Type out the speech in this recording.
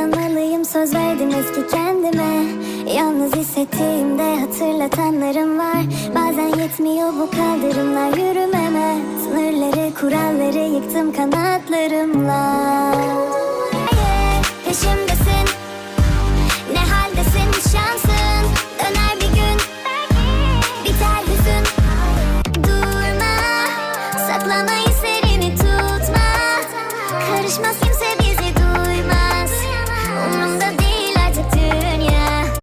kazanmalıyım söz verdim eski kendime. Yalnız hissettiğimde hatırlatanlarım var. Bazen yetmiyor bu kaldırımlar yürümeme. Sınırları kuralları yıktım kanatlarımla. Yeah, Peşimdesin. Ne haldesin? Şansın. Döner bir gün. Biter hüzün. Durma. Saklama izlerini tutma. Karışmaz kimse.